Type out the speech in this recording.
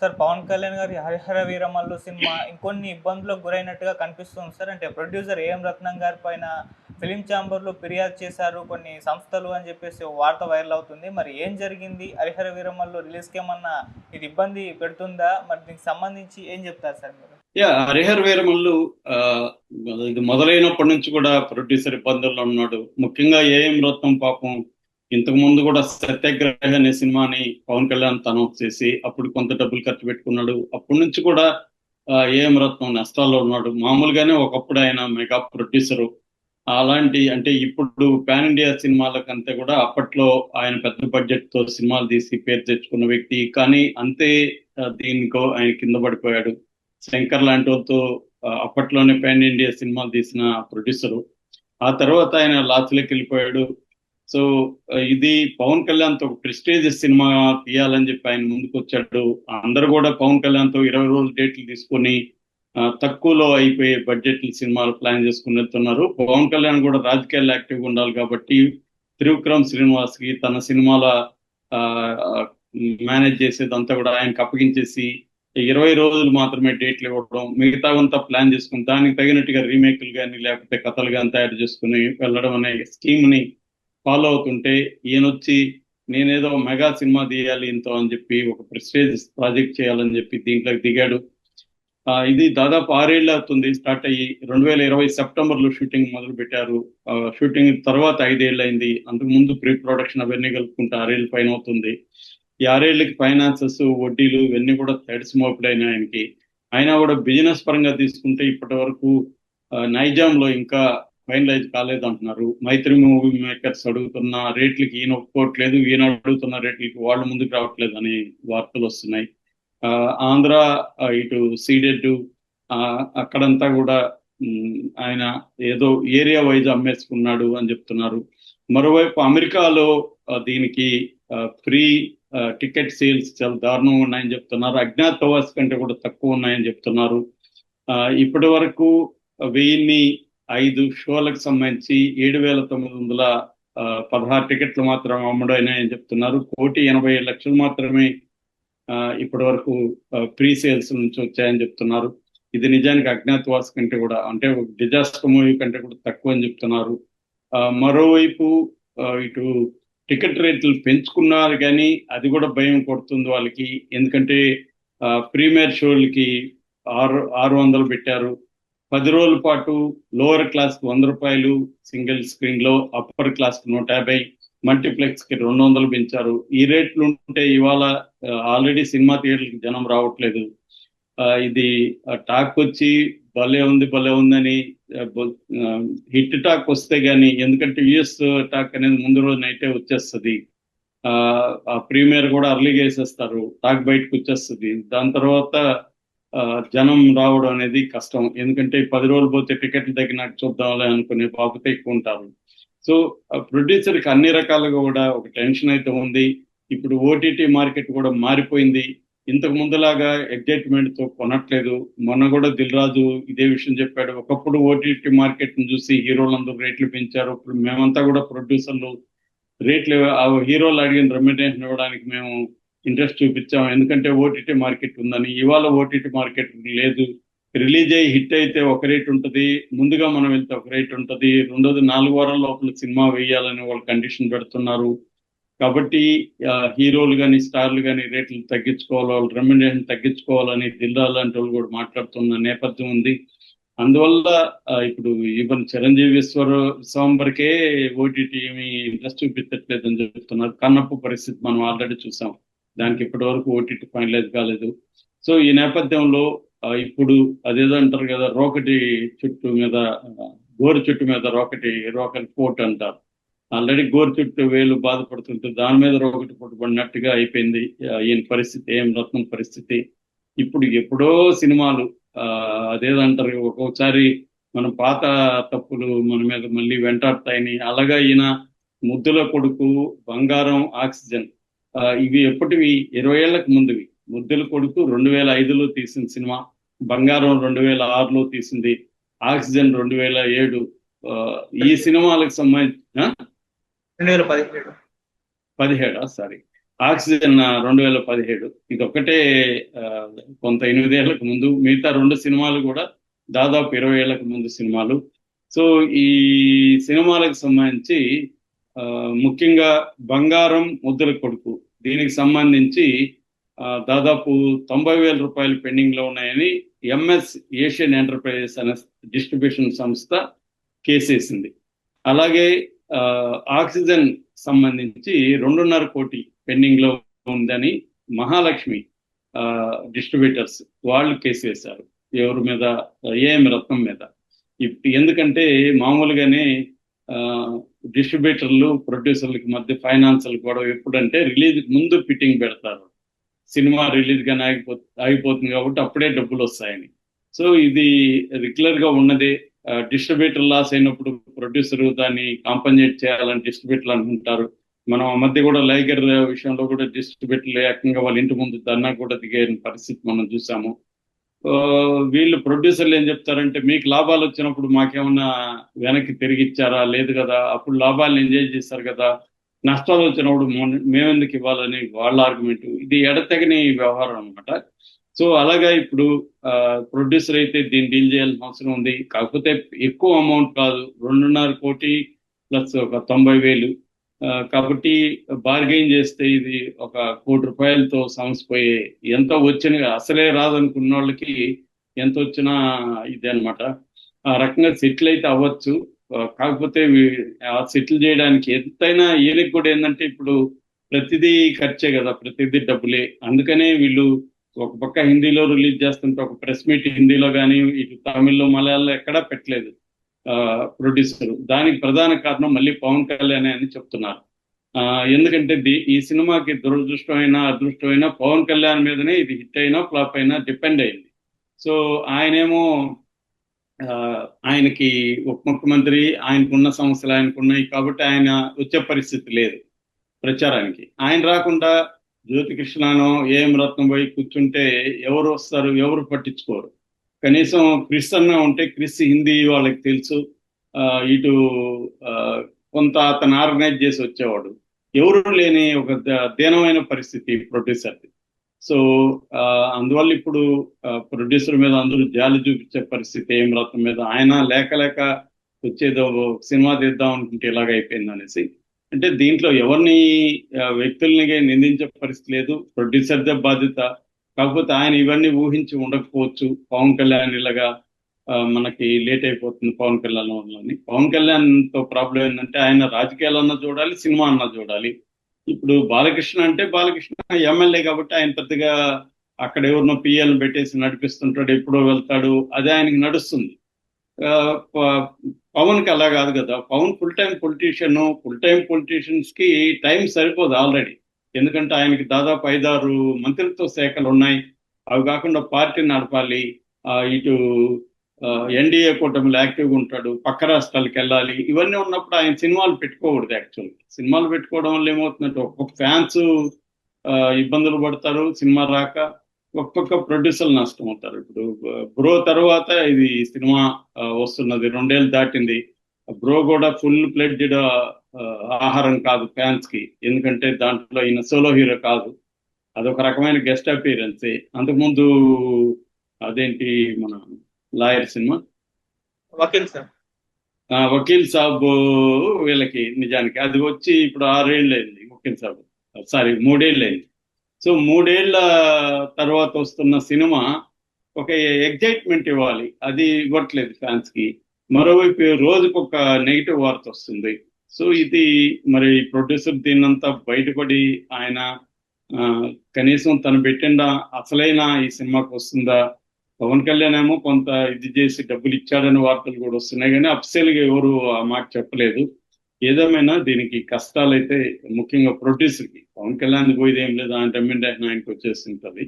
Sir Pawan Kalyan గారి Harihara Veeramallu cinema ఇంకొన్ని ఇబ్బందులకు గురైనట్టుగా కనిపిస్తుంది సార్. అంటే ప్రొడ్యూసర్ ఏఎం రత్నం గారి పైన ఫిలిం ఛాంబర్లో ఫిర్యాదు చేశారు కొన్ని సంస్థలు అని చెప్పేసి వార్త వైరల్ అవుతుంది. మరి ఏం జరిగింది? హరిహర వీరమల్లు రిలీజ్కి ఏమన్నా ఇది ఇబ్బంది పెడుతుందా? మరి దీనికి సంబంధించి ఏం చెప్తారు సార్ మీరు? యా హరిహర్ వీరమల్లు ఇది మొదలైనప్పటి నుంచి కూడా ప్రొడ్యూసర్ ఇబ్బందుల్లో ఉన్నాడు. ముఖ్యంగా ఏఎం రత్నం పాపం ఇంతకు ముందు కూడా సత్యాగ్రహ అనే సినిమాని పవన్ కళ్యాణ్ అనౌన్స్ చేసి అప్పుడు కొంత డబ్బులు ఖర్చు పెట్టుకున్నాడు. అప్పటి నుంచి కూడా ఏఎం రత్నం నష్టాల్లో ఉన్నాడు. మామూలుగానే ఒకప్పుడు ఆయన మెగా ప్రొడ్యూసరు. అలాంటి అంటే ఇప్పుడు పాన్ ఇండియా సినిమాలకంటే కూడా అప్పట్లో ఆయన పెద్ద బడ్జెట్తో సినిమాలు తీసి పేరు తెచ్చుకున్న వ్యక్తి. కానీ అంతే దీనికో ఆయన కింద పడిపోయాడు. శంకర్ లాంటి వాళ్ళతో అప్పట్లోనే పాన్ ఇండియా సినిమాలు తీసిన ప్రొడ్యూసరు. ఆ తర్వాత ఆయన లాస్లోకి వెళ్ళిపోయాడు. సో ఇది పవన్ కళ్యాణ్తో ప్రెస్టేజ్ సినిమా తీయాలని చెప్పి ఆయన ముందుకు వచ్చాడు అందరూ కూడా పవన్ కళ్యాణ్తో ఇరవై రోజులు డేట్లు తీసుకొని తక్కువలో అయిపోయే బడ్జెట్ సినిమాలు ప్లాన్ చేసుకుని వెళ్తున్నారు పవన్ కళ్యాణ్ కూడా రాజకీయాల్లో యాక్టివ్గా ఉండాలి కాబట్టి త్రివిక్రమ్ శ్రీనివాస్కి తన సినిమాల మేనేజ్ చేసేదంతా కూడా ఆయనకు అప్పగించేసి ఇరవై రోజులు మాత్రమే డేట్లు ఇవ్వడం మిగతా అంతా ప్లాన్ చేసుకుని దానికి తగినట్టుగా రీమేక్లు కానీ లేకపోతే కథలు కానీ తయారు చేసుకుని వెళ్ళడం అనే స్కీమ్ని ఫాలో అవుతుంటే ఈయన వచ్చి నేనేదో మెగా సినిమా తీయాలి ఇంతో అని చెప్పి ఒక ప్రెస్టేజ్ ప్రాజెక్ట్ చేయాలని చెప్పి దీంట్లోకి దిగాడు. ఆ, ఇది దాదాపు ఆరేళ్ళు అవుతుంది స్టార్ట్ అయ్యి. రెండు వేల ఇరవై సెప్టెంబర్లో షూటింగ్ మొదలు పెట్టారు. ఆ, షూటింగ్ తర్వాత ఐదేళ్ళు అయింది. అంతకు ముందు ప్రీ ప్రొడక్షన్ అవన్నీ కలుపుకుంటే ఆరేళ్ళు పైన అవుతుంది. ఈ ఆరేళ్ళకి ఫైనాన్సెస్ వడ్డీలు ఇవన్నీ కూడా తడిసి మోపుడైన ఆయనకి. అయినా కూడా బిజినెస్ పరంగా తీసుకుంటే ఇప్పటి వరకు నైజాంలో లో ఇంకా ఫైనలైజ్ కాలేదు అంటున్నారు. మైత్రి మూవీ మేకర్స్ అడుగుతున్న రేట్లకి ఈయన ఒప్పుకోవట్లేదు ఈయన అడుగుతున్న రేట్లకి వాళ్ళు ముందుకు రావట్లేదు అని వార్తలు వస్తున్నాయి. ఆ, ఆంధ్ర ఇటు సీడెడ్ అక్కడంతా కూడా ఆయన ఏదో ఏరియా వైజ్ అమ్మేసుకున్నాడు అని చెప్తున్నారు. మరోవైపు అమెరికాలో ఆ, దీనికి ఫ్రీ టికెట్ సేల్స్ చాలా దారుణంగా ఉన్నాయని చెప్తున్నారు. అజ్ఞాతవాస్ కంటే కూడా తక్కువ ఉన్నాయని చెప్తున్నారు. ఆ, ఇప్పటి వరకు వెయ్యిన్ని ఐదు షోలకు సంబంధించి ఏడు వేల తొమ్మిది వందల పదహారు టికెట్లు మాత్రం అమ్ముడైనాయని చెప్తున్నారు. కోటి ఎనభై ఏడు లక్షలు మాత్రమే ఆ, ఇప్పటి వరకు ప్రీ సేల్స్ నుంచి వచ్చాయని చెప్తున్నారు. ఇది నిజానికి అజ్ఞాతవాస కంటే కూడా అంటే డిజాస్టర్ మూవీ కంటే కూడా తక్కువ అని చెప్తున్నారు. ఆ, మరోవైపు ఇటు టికెట్ రేట్లు పెంచుకున్నారు కానీ అది కూడా భయం కొడుతుంది వాళ్ళకి. ఎందుకంటే ప్రీమియర్ షోలకి ఆరు ఆరు వందలు పెట్టారు. పది రోజుల పాటు లోవర్ క్లాస్కి వంద రూపాయలు సింగిల్ స్క్రీన్లో అప్పర్ క్లాస్కి నూట యాభై మల్టీప్లెక్స్కి రెండు వందలు పెంచారు. ఈ రేట్లు ఉంటే ఇవాళ ఆల్రెడీ సినిమా థియేటర్కి జనం రావట్లేదు. ఆ, ఇది టాక్ వచ్చి భలే ఉంది భలే ఉందని హిట్ టాక్ వస్తే గానీ ఎందుకంటే యుఎస్ టాక్ అనేది ముందు రోజు నైటే వచ్చేస్తుంది. ఆ ప్రీమియర్ కూడా అర్లీగా వేసేస్తారు. టాక్ బయటకు వచ్చేస్తుంది. దాని తర్వాత జనం రావడం అనేది కష్టం. ఎందుకంటే పది రోజులు పోతే టికెట్లు తగ్గినాక చూద్దాంలే అనుకునే బాబుతో ఎక్కువ ఉంటారు. సో ప్రొడ్యూసర్కి అన్ని రకాలుగా కూడా ఒక టెన్షన్ అయితే ఉంది. ఇప్పుడు ఓటీటీ మార్కెట్ కూడా మారిపోయింది. ఇంతకు ముందులాగా ఎగ్జైట్మెంట్తో కొనట్లేదు. మొన్న కూడా దిల్ రాజు ఇదే విషయం చెప్పాడు. ఒకప్పుడు ఓటీటీ మార్కెట్ని చూసి హీరోలందరూ రేట్లు పెంచారు. ఇప్పుడు మేమంతా కూడా ప్రొడ్యూసర్లు రేట్లు ఆ హీరోలు అడిగిన రెమ్యునరేషన్ ఇవ్వడానికి మేము ఇంట్రెస్ట్ చూపించాం. ఎందుకంటే ఓటీటీ మార్కెట్ ఉందని. ఇవాళ ఓటీటీ మార్కెట్ లేదు. రిలీజ్ అయ్యి హిట్ అయితే ఒక రేట్ ఉంటుంది. ముందుగా మనం వెళ్తే ఒక రేట్ ఉంటుంది. రెండోది నాలుగు వారాల లోపల సినిమా వేయాలని వాళ్ళు కండిషన్ పెడుతున్నారు. కాబట్టి హీరోలు కానీ స్టార్లు కానీ రేట్లు తగ్గించుకోవాలి వాళ్ళు రెమ్యునరేషన్ తగ్గించుకోవాలని దిల్లా లాంటి వాళ్ళు కూడా మాట్లాడుతున్న నేపథ్యం ఉంది. అందువల్ల ఇప్పుడు ఈవెన్ చిరంజీవి విశ్వర విశ్వంబర్కే ఓటీటీ ఏమి ఇంట్రెస్ట్ చూపించట్లేదు అని చెప్తున్నారు. కన్నప్పు పరిస్థితి మనం ఆల్రెడీ చూసాం. దానికి ఇప్పటి వరకు ఓటీటీ ఫైనలైజ్ కాలేదు. సో ఈ నేపథ్యంలో ఇప్పుడు అదేదో అంటారు కదా రోకటి చుట్టు మీద గోరు చుట్టు మీద రోకటి రోకటి పోటు అంటారు. ఆల్రెడీ గోరు చుట్టూ వేలు బాధపడుతుంటే దాని మీద రోకటి పోటు పడినట్టుగా అయిపోయింది. ఈయన పరిస్థితి ఏం రత్నం పరిస్థితి. ఇప్పుడు ఎప్పుడో సినిమాలు ఆ, అదేదంటారు ఒక్కొక్కసారి మన పాత తప్పులు మన మీద మళ్ళీ వెంటాడతాయని అలాగా ఈయన ముద్దుల కొడుకు బంగారం ఆక్సిజన్. ఇవి ఎప్పటివి? ఇరవై ఏళ్ళకు ముందువి. ముద్దుల కొడుకు రెండు వేల ఐదులో తీసిన సినిమా. బంగారం రెండు వేల ఆరులో తీసింది. ఆక్సిజన్ రెండు వేల ఏడు ఈ సినిమాలకు సంబంధించి ఆ? రెండు వేల పదిహేడు. పదిహేడా? సారీ. ఆక్సిజన్ రెండు వేల పదిహేడు. ఇది ఒకటే ఆ, కొంత ఎనిమిదేళ్ళకు ముందు. మిగతా రెండు సినిమాలు కూడా దాదాపు ఇరవై ఏళ్ళకు ముందు సినిమాలు. సో ఈ సినిమాలకు సంబంధించి ముఖ్యంగా బంగారం ముద్దల కొడుకు. దీనికి సంబంధించి ఆ, దాదాపు తొంభై వేల రూపాయలు పెండింగ్లో ఉన్నాయని ఎంఎస్ ఏషియన్ ఎంటర్ప్రైజెస్ అనే డిస్ట్రిబ్యూషన్ సంస్థ కేసేసింది. అలాగే ఆ, ఆక్సిజన్ సంబంధించి రెండున్నర కోటి పెండింగ్లో ఉందని మహాలక్ష్మి ఆ, డిస్ట్రిబ్యూటర్స్ వాళ్ళు కేసు వేశారు ఎవరి మీద? ఏఎం రత్నం మీద. ఎందుకంటే మామూలుగానే ఆ, డిస్ట్రిబ్యూటర్లు ప్రొడ్యూసర్లకి మధ్య ఫైనాన్షియల్ గొడవ ఎప్పుడంటే రిలీజ్ ముందు ఫిట్టింగ్ పెడతారు. సినిమా రిలీజ్ గానే ఆగిపో ఆగిపోతుంది కాబట్టి అప్పుడే డబ్బులు వస్తాయని. సో ఇది రెగ్యులర్గా ఉన్నది. డిస్ట్రిబ్యూటర్ లాస్ అయినప్పుడు ప్రొడ్యూసర్ దాన్ని కాంపన్సేట్ చేయాలని డిస్ట్రిబ్యూటర్లు అనుకుంటారు. మనం ఆ మధ్య కూడా లైగర్ విషయంలో కూడా డిస్ట్రిబ్యూటర్లు ఏకంగా వాళ్ళ ఇంటి ముందు ధర్నా కూడా దిగే పరిస్థితి మనం చూసాము. వీళ్ళు ప్రొడ్యూసర్లు ఏం చెప్తారంటే మీకు లాభాలు వచ్చినప్పుడు మాకేమన్నా వెనక్కి తిరిగి ఇచ్చారా లేదు కదా. అప్పుడు లాభాలను ఎంజాయ్ చేస్తారు కదా. నష్టాలు వచ్చినప్పుడు మేమెందుకు ఇవ్వాలని? వాళ్ళ ఆర్గ్యుమెంట్. ఇది ఎడతెగని వ్యవహారం అన్నమాట. సో అలాగా ఇప్పుడు ప్రొడ్యూసర్ అయితే దీన్ని డీల్ చేయాల్సిన అవసరం ఉంది. కాకపోతే ఎక్కువ అమౌంట్ కాదు. రెండున్నర కోటి ప్లస్ ఒక తొంభై వేలు. కాబట్టి బార్గెయిన్ చేస్తే ఇది ఒక కోటి రూపాయలతో సమసిపోయే ఎంత వచ్చిన అసలే రాదనుకున్న వాళ్ళకి ఎంత వచ్చినా ఇదే అనమాట ఆ రకంగా సెటిల్ అయితే అవ్వచ్చు. కాకపోతే ఆ సెటిల్ చేయడానికి ఎంతైనా వీళ్ళకి కూడా ఏంటంటే ఇప్పుడు ప్రతిదీ ఖర్చే కదా ప్రతిదీ డబ్బులే. అందుకనే వీళ్ళు ఒక పక్క హిందీలో రిలీజ్ చేస్తుంటే ఒక ప్రెస్ మీట్ హిందీలో కానీ ఇటు తమిళ్ళో మలయాళంలో ఎక్కడా పెట్టలేదు. ప్రొడ్యూసర్ దానికి ప్రధాన కారణం మళ్ళీ పవన్ కళ్యాణ్ అని చెప్తున్నారు. ఆ, ఎందుకంటే ది- ఈ సినిమాకి దురదృష్టమైన అదృష్టమైన పవన్ కళ్యాణ్ మీదనే ఇది హిట్ అయినా ఫ్లాప్ అయినా డిపెండ్ అయింది. సో ఆయనేమో ఆ, ఆయనకి ఉప ముఖ్యమంత్రి ఆయనకున్న సమస్యలు ఆయనకున్నాయి కాబట్టి ఆయన వచ్చే పరిస్థితి లేదు ప్రచారానికి. ఆయన రాకుండా జ్యోతికృష్ణనో ఏం రత్నం పోయి కూర్చుంటే ఎవరు వస్తారు ఎవరు పట్టించుకోరు? కనీసం క్రిస్ అన్న ఉంటే క్రిస్ హిందీ వాళ్ళకి తెలుసు. ఆ, ఇటు ఆ, కొంత అతను ఆర్గనైజ్ చేసి వచ్చేవాడు. ఎవరు లేని ఒక ద- దీనమైన పరిస్థితి ప్రొడ్యూసర్ది. సో ఆ, అందువల్ల ఇప్పుడు ప్రొడ్యూసర్ మీద అందరూ జాలి చూపించే పరిస్థితి ఏం రత్నం మీద. ఆయన లేక లేక వచ్చేదో సినిమా తీద్దాం అనుకుంటే ఇలాగ అయిపోయింది అనేసి. అంటే దీంట్లో ఎవరిని వ్యక్తుల్ని నిందించే పరిస్థితి లేదు. ప్రొడ్యూసర్దే బాధ్యత. కాకపోతే ఆయన ఇవన్నీ ఊహించి ఉండకపోవచ్చు. పవన్ కళ్యాణ్ ఇలాగా ఆ, మనకి లేట్ అయిపోతుంది పవన్ కళ్యాణ్ వల్లని. పవన్ కళ్యాణ్తో ప్రాబ్లం ఏంటంటే ఆయన రాజకీయాలన్నా చూడాలి సినిమా అన్నా చూడాలి. ఇప్పుడు బాలకృష్ణ అంటే బాలకృష్ణ ఎమ్మెల్యే కాబట్టి ఆయన పెద్దగా అక్కడ ఎవరినో పిఎల్ పెట్టేసి నడిపిస్తుంటాడు ఎప్పుడో వెళ్తాడు అదే ఆయనకి నడుస్తుంది. ఆ, పవన్కి అలా కాదు కదా. Pawan full time politician full time పొలిటీషియన్స్కి time సరిపోదు ఆల్రెడీ ఎందుకంటే ఆయనకి దాదాపు ఐదారు మంత్రిత్వ శాఖలు ఉన్నాయి. అవి కాకుండా పార్టీ నడపాలి ఆ, ఇటు ఎన్డీఏ కూటమిలో యాక్టివ్గా ఉంటాడు పక్క రాష్ట్రాలకు వెళ్ళాలి ఇవన్నీ ఉన్నప్పుడు ఆయన సినిమాలు పెట్టుకోకూడదు యాక్చువల్ సినిమాలు పెట్టుకోవడం వల్ల ఏమవుతుందంటే ఒక్కొక్క ఫ్యాన్స్ ఇబ్బందులు పడతారు సినిమా రాక ఒక్కొక్క ప్రొడ్యూసర్లు నష్టం అవుతారు. ఇప్పుడు బ్రో తర్వాత ఇది సినిమా వస్తున్నది రెండేళ్ళు దాటింది. బ్రో కూడా ఫుల్ ప్లెడ్జెడ్ ఆహారం కాదు ఫ్యాన్స్కి. ఎందుకంటే దాంట్లో ఈయన సోలో హీరో కాదు. అదొక రకమైన గెస్ట్ అపీరెన్సే అంతకుముందు అదేంటి మన లాయర్ సినిమా? వకీల్ ఆ, వకీల్ సాబ్ వీళ్ళకి నిజానికి. అది వచ్చి ఇప్పుడు ఆరేళ్ళు అయింది వకీల్ సాబ్. సారీ మూడేళ్ళు అయింది సో మూడేళ్ళ తర్వాత వస్తున్న సినిమా ఒక ఎగ్జైట్మెంట్ ఇవ్వాలి. అది ఇవ్వట్లేదు ఫ్యాన్స్కి. మరోవైపు రోజుకు ఒక నెగిటివ్ వార్త వస్తుంది. సో ఇది మరి ప్రొడ్యూసర్ దీన్నంతా బయటపడి ఆయన ఆ, కనీసం తను పెట్టిన అసలైన ఈ సినిమాకి వస్తుందా? పవన్ కళ్యాణ్ ఏమో కొంత ఇది చేసి డబ్బులు ఇచ్చాడని వార్తలు కూడా వస్తున్నాయి కానీ అఫ్సెల్గా ఎవరు ఆ మాట చెప్పలేదు. ఏదేమైనా దీనికి కష్టాలు అయితే ముఖ్యంగా ప్రొడ్యూసర్కి. పవన్ కళ్యాణ్ పోయేది ఏం లేదు ఆయన రెమ్యూనరేషన్ ఆయనకి ఉంటుంది